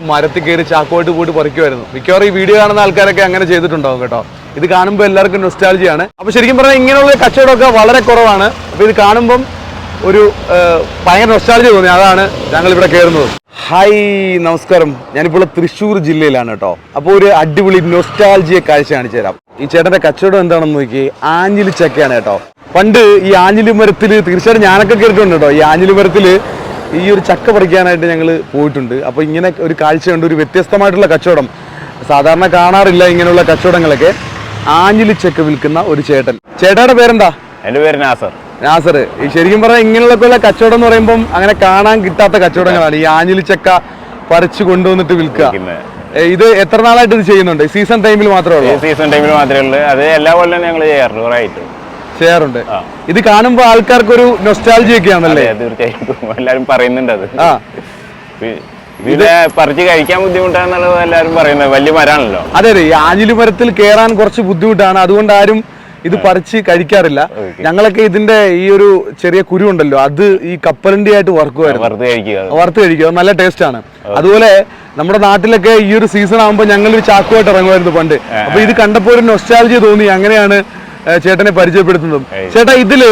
മരത്തിൽ കയറി ചാക്കോട്ട് പോയിട്ട് പറിക്കുമായിരുന്നു മിക്കവാറും ഈ വീഡിയോ കാണുന്ന ആൾക്കാരൊക്കെ അങ്ങനെ ചെയ്തിട്ടുണ്ടാവും കേട്ടോ. ഇത് കാണുമ്പോൾ എല്ലാവർക്കും നൊസ്റ്റാലജിയാണ് അപ്പൊ ശരിക്കും പറഞ്ഞാൽ ഇങ്ങനെയുള്ള കച്ചവടമൊക്കെ വളരെ കുറവാണ്. അപ്പൊ ഇത് കാണുമ്പം ഒരു ഭയങ്കര നൊസ്റ്റാലജി തോന്നി. അതാണ് ഞങ്ങൾ ഇവിടെ കയറുന്നത് ഹായ് നമസ്കാരം. ഞാനിപ്പോൾ തൃശ്ശൂർ ജില്ലയിലാണ് കേട്ടോ. അപ്പോൾ ഒരു അടിപൊളി നൊസ്റ്റാലജിയെ കാഴ്ച കാണിച്ചു തരാം. ഈ ചേട്ടന്റെ കച്ചവടം എന്താണെന്ന് നോക്കി. ആഞ്ഞിലി ചക്കയാണ് കേട്ടോ. പണ്ട് ഈ ആഞ്ഞിലി മരത്തിൽ തീർച്ചയായിട്ടും ഞാനൊക്കെ കേട്ടിട്ടുണ്ട് കേട്ടോ. ഈ ആഞ്ഞിലി മരത്തിൽ ഈ ഒരു ചക്ക പറിക്കാനായിട്ട് ഞങ്ങൾ പോയിട്ടുണ്ട്. അപ്പോൾ ഇങ്ങനെ ഒരു കാഴ്ചയുണ്ട് ഒരു വ്യത്യസ്തമായിട്ടുള്ള കച്ചവടം. സാധാരണ കാണാറില്ല ഇങ്ങനെയുള്ള കച്ചവടങ്ങളൊക്കെ. ആഞ്ഞിലി ചക്ക വിൽക്കുന്ന ഒരു ചേട്ടൻ. ചേട്ടയുടെ പേരെന്താ? എന്റെ പേര് നാസർ. നാസർ. ഈ ശരിക്കും പറഞ്ഞാൽ ഇങ്ങനെയുള്ള കച്ചവടം എന്ന് പറയുമ്പം അങ്ങനെ കാണാൻ കിട്ടാത്ത കച്ചവടങ്ങളാണ്. ഈ ആഞ്ഞിലി ചക്ക പറിച്ചു കൊണ്ടുവന്നിട്ട് വിൽക്കുക. ഇത് എത്ര നാളായിട്ട് ഇത് ചെയ്യുന്നുണ്ട്? സീസൺ ടൈമിൽ മാത്രമേ ഉള്ളൂ? സീസൺ ടൈമിൽ മാത്രമേ ഉള്ളൂ. അത് എല്ലാ കൊല്ലം ഞങ്ങൾ ചെയ്യാറുണ്ട്. കുറേ ആയിട്ട്. ചെയ്യാറുണ്ട്. ഇത് കാണുമ്പോൾ ആൾക്കാർക്കൊരു നൊസ്റ്റാൾജി ഒക്കെ ആണല്ലേ അതെ തീർച്ചയായിട്ടും. എല്ലാവരും പറയുന്നുണ്ട് അത്. പറിച്ച് കഴിക്കാൻ ബുദ്ധിമുട്ടാണെന്നുള്ളത് എല്ലാവരും പറയുന്നത്. വലിയ മരാണല്ലോ. അതെ അതെ. ഈ ആഞ്ഞിലി മരത്തിൽ കേറാൻ കുറച്ച് ബുദ്ധിമുട്ടാണ്. അതുകൊണ്ട് ആരും ഇത് പറിച്ച് കഴിക്കാറില്ല. ഞങ്ങളൊക്കെ ഇതിന്റെ ഈ ഒരു ചെറിയ കുരു ഉണ്ടല്ലോ അത് ഈ കപ്പലിന്റെ ആയിട്ട് വറുക്കുമായിരുന്നു. വറുത്ത് കഴിക്കുക നല്ല ടേസ്റ്റ് ആണ് അതുപോലെ നമ്മുടെ നാട്ടിലൊക്കെ ഈ ഒരു സീസൺ ആകുമ്പോൾ ഞങ്ങൾ ഒരു ചാക്കുമായിട്ട് ഇറങ്ങുമായിരുന്നു പണ്ട്. അപ്പൊ ഇത് കണ്ടപ്പോൾ ഒരു നൊസ്റ്റാലജി തോന്നി. അങ്ങനെയാണ് ചേട്ടനെ പരിചയപ്പെടുത്തുന്നതും. ചേട്ടാ ഇതിൽ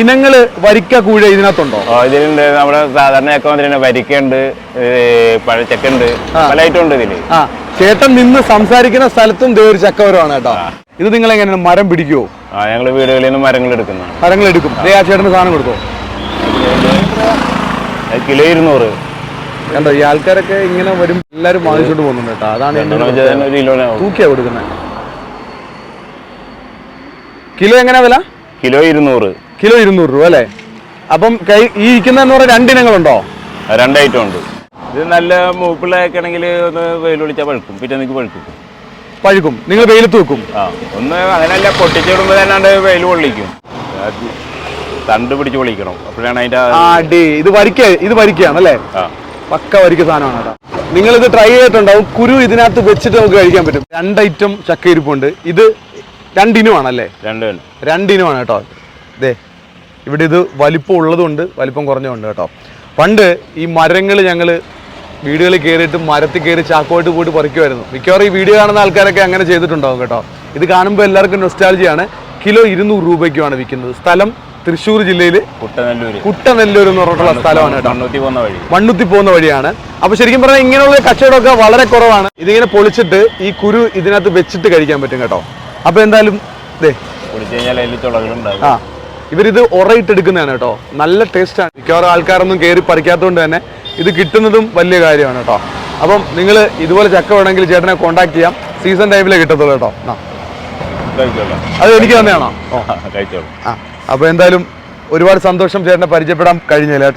ഇനങ്ങൾ വരിക്ക കൂഴ ഇതിനകത്തുണ്ടോ? ഇതിലുണ്ട്. നമ്മുടെ സാധാരണ മാതിരി വരിക്കുണ്ട് പഴച്ചക്കുണ്ട് പല ഐറ്റം ഉണ്ട് ഇതിൽ ചേട്ടൻ നിന്ന് സംസാരിക്കുന്ന സ്ഥലത്തും ദേ ഒരു ചക്കവരമാണ് കേട്ടോ. ഇത് നിങ്ങൾ എങ്ങനെയാണ് മരം പിടിക്കുവോ? ആ ഞങ്ങൾ വീടുകളിൽ നിന്ന് മരങ്ങൾ എടുക്കുന്നു മരങ്ങൾ എടുക്കും. ദേ ആ ചേട്ടന് സാധനം കൊടുത്തോ? അത് കിലോ ഇരുന്നൂറ്. കണ്ടോ ഈ ആൾക്കാരൊക്കെ ഇങ്ങനെ വരും എല്ലാരും വാങ്ങിച്ചോണ്ട് പോകുന്നുണ്ട് കേട്ടോ. അതാണ് തൂക്കിയാ രണ്ടെണ്ണം ഒരു വെച്ചാൽ തന്നെ ഒരു കിലോനെ ആവും. തൂക്കിയാ കൊടുക്കുന്നത് കിലോ എങ്ങനെ വില? കിലോ ഇരുന്നൂറ്. കിലോ ഇരുന്നൂറ് രൂപ അല്ലേ? അപ്പം കൈ ഈ ഇരിക്കുന്ന എന്ന് പറഞ്ഞാൽ രണ്ടിനങ്ങളുണ്ടോ രണ്ട് ഐറ്റം ഉണ്ട്. ഇത് നല്ല മൂപ്പിളൊക്കെ ആണെങ്കിൽ ഒന്ന് വെയിൽ വിളിച്ചാൽ പഴുക്കും. പിറ്റേന്നിക്ക് പഴുക്കും. പഴുക്കും. നിങ്ങൾ വെയിലത്ത് വെക്കും. ആ ഒന്ന് അങ്ങനെയല്ല പൊട്ടിച്ചിടുമ്പോൾ തന്നെ വെയിൽ പൊള്ളിക്കും. തണ്ട് പിടിച്ച് പൊളിക്കണം. അപ്പോഴാണ് അതിന്റെ അടി ഇത് വരിക്ക ഇത് വരിക്കയാണ് അല്ലേ? ആ. പക്ക വരിക്ക സാധനമാണ് കേട്ടോ. നിങ്ങൾ ഇത് ട്രൈ ചെയ്തിട്ടുണ്ടാവും. കുരു ഇതിനകത്ത് വെച്ചിട്ട് നമുക്ക് കഴിക്കാൻ പറ്റും. രണ്ട് ഐറ്റം ചക്ക ഇരിപ്പുണ്ട് ഇത് രണ്ടിനുമാണല്ലേ രണ്ട് രണ്ടിനു. രണ്ടിനുമാണ് കേട്ടോ. ദേ ഇവിടെ ഇത് വലിപ്പം ഉള്ളതുകൊണ്ട് വലിപ്പം കുറഞ്ഞതുണ്ട് കേട്ടോ. പണ്ട് ഈ മരങ്ങൾ ഞങ്ങൾ വീടുകളിൽ കയറിയിട്ട് മരത്തിൽ കയറി ചാക്കോട്ട് പോയിട്ട് പറിക്കുമായിരുന്നു. മിക്കവാറും ഈ വീഡിയോ കാണുന്ന ആൾക്കാരൊക്കെ അങ്ങനെ ചെയ്തിട്ടുണ്ടാവും കേട്ടോ. ഇത് കാണുമ്പോൾ എല്ലാവർക്കും നൊസ്റ്റാൾജിയാണ് കിലോ ഇരുന്നൂറ് രൂപയ്ക്കുമാണ് വിൽക്കുന്നത്. സ്ഥലം തൃശ്ശൂർ ജില്ലയിൽ കുട്ടനെല്ലൂർ കുട്ടനെല്ലൂർ എന്ന് പറഞ്ഞിട്ടുള്ള സ്ഥലമാണ് കേട്ടോ. മണ്ണൂത്തി പോകുന്ന വഴി. മണ്ണുത്തി പോകുന്ന വഴിയാണ്. അപ്പൊ ശരിക്കും പറഞ്ഞാൽ ഇങ്ങനെയുള്ള കച്ചവടമൊക്കെ വളരെ കുറവാണ്. ഇതിങ്ങനെ പൊളിച്ചിട്ട് ഈ കുരു ഇതിനകത്ത് വെച്ചിട്ട് കഴിക്കാൻ പറ്റും കേട്ടോ. അപ്പൊ എന്തായാലും ആ ഇവരിത് ഉറയിട്ടെടുക്കുന്നതാണ് കേട്ടോ. നല്ല ടേസ്റ്റാണ് മിക്കവാറും ആൾക്കാരൊന്നും കയറി പറിക്കാത്തതുകൊണ്ട് തന്നെ ഇത് കിട്ടുന്നതും വലിയ കാര്യമാണ് കേട്ടോ. അപ്പം നിങ്ങൾ ഇതുപോലെ ചക്ക വേണമെങ്കിൽ ചേട്ടനെ കോൺടാക്ട് ചെയ്യാം. സീസൺ ടൈമിലേ കിട്ടത്തുള്ളൂ കേട്ടോ. അത് എനിക്ക് തന്നെയാണോ? ആ അപ്പോൾ എന്തായാലും ഒരുപാട് സന്തോഷം ചേട്ടനെ പരിചയപ്പെടാൻ കഴിഞ്ഞില്ല കേട്ടോ.